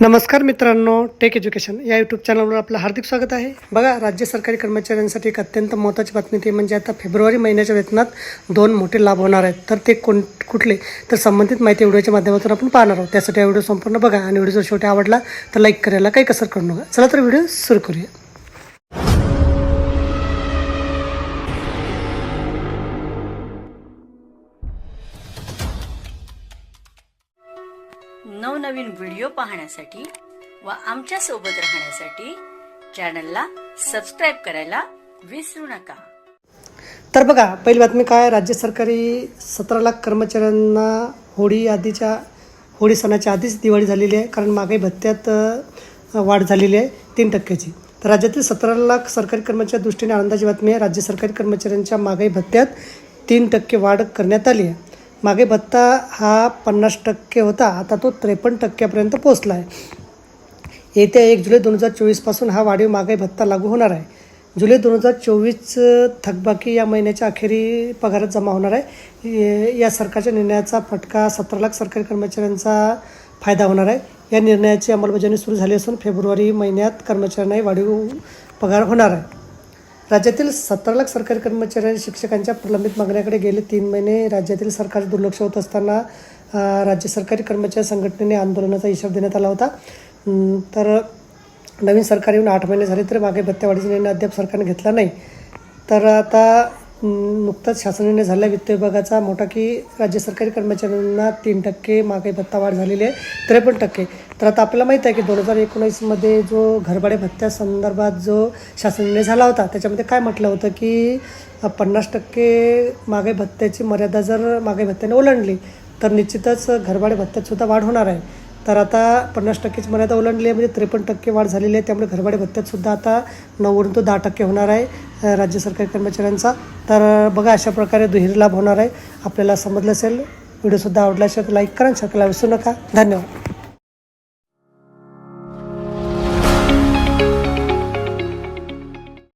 नमस्कार मित्रांनो take education या यूट्यूब चॅनलवर आपलं हार्दिक स्वागत आहे. बघा राज्य सरकारी कर्मचाऱ्यांसाठी एक अत्यंत महत्त्वाची बातमी ती म्हणजे आता फेब्रुवारी महिन्याच्या वेतनात दोन मोठे लाभ होणार आहेत. तर ते कोण कुठले? तर संबंधित माहिती व्हिडिओच्या माध्यमातून आपण पाहणार आहोत. त्यासाठी हा व्हिडिओ संपूर्ण बघा आणि व्हिडिओ जर शेवटी आवडला तर लाईक करायला काही कसर करू नका. चला तर व्हिडिओ सुरू करूया. नवनवीन व्हिडिओ पाहण्यासाठी व आमच्यासोबत राहण्यासाठी चॅनलला सबस्क्राईब करायला विसरू नका. तर बघा पहिली बातमी काय? राज्य सरकारी सतरा लाख कर्मचाऱ्यांना होळी आधीच्या होळी सणाच्या आधीच दिवाळी झालेली आहे. कारण महागाई भत्त्यात वाढ झालेली आहे तीन टक्क्याची. तर राज्यातील सतरा लाख सरकारी कर्मचाऱ्या दृष्टीने आनंदाची बातमी आहे. राज्य सरकारी कर्मचाऱ्यांच्या महागाई भत्त्यात तीन टक्के वाढ करण्यात आली आहे. मागे भत्ता हा पन्नास टक्के होता आता तो त्रेपन्न टक्क्यापर्यंत पोहोचला आहे येत्या एक जुलै दोन हजार चोवीसपासून हा वाढीव महागाई भत्ता लागू होणार आहे. जुलै दोन हजार चोवीस थकबाकी या महिन्याच्या अखेरी पगारात जमा होणार आहे. या सरकारच्या निर्णयाचा फटका सतरा लाख सरकारी कर्मचाऱ्यांचा फायदा होणार आहे. या निर्णयाची अंमलबजावणी सुरू झाली असून फेब्रुवारी महिन्यात कर्मचाऱ्यांनाही वाढीव पगार होणार आहे. राज्यातील सतरा लाख सरकारी कर्मचारी आणि शिक्षकांच्या प्रलंबित मागण्याकडे गेले तीन महिने राज्यातील सरकार दुर्लक्ष होत असताना राज्य सरकारी कर्मचारी संघटनेने आंदोलनाचा इशारा देण्यात आला होता. तर नवीन सरकार येऊन आठ महिने झाले तरी मागे भत्त्यावाढीचा निर्णय अद्याप सरकारने घेतला नाही. तर आता नुकताच शासनाने झालेल्या वित्त विभागाचा मोठा की राज्य सरकारी कर्मचाऱ्यांना तीन टक्के महागाई भत्ता वाढ झालेली आहे त्रेपन्न टक्के. तर आता आपल्याला माहीत आहे की दोन हजार एकोणीसमध्ये जो घरभाडे भत्त्यासंदर्भात जो शासनाने झाला होता त्याच्यामध्ये काय म्हटलं होतं की पन्नास टक्के महागाई भत्त्याची मर्यादा जर महागाई भत्त्याने ओलांडली तर निश्चितच घरभाडे भत्त्यात सुद्धा वाढ होणार आहे. तर आता पन्नास टक्केच मर्यादा ओलांडली आहे. म्हणजे त्रेपन्न टक्के वाढ झालेली आहे. त्यामुळे घरभाडे भत्त्यातसुद्धा आता नऊवरून तो दहा टक्के होणार आहे राज्य सरकारी कर्मचाऱ्यांचा. तर बघा अशा प्रकारे दुहेरी लाभ होणार आहे. आपल्याला समजलं असेल. व्हिडिओसुद्धा आवडला असेल लाईक करा शकला विसरू नका. धन्यवाद.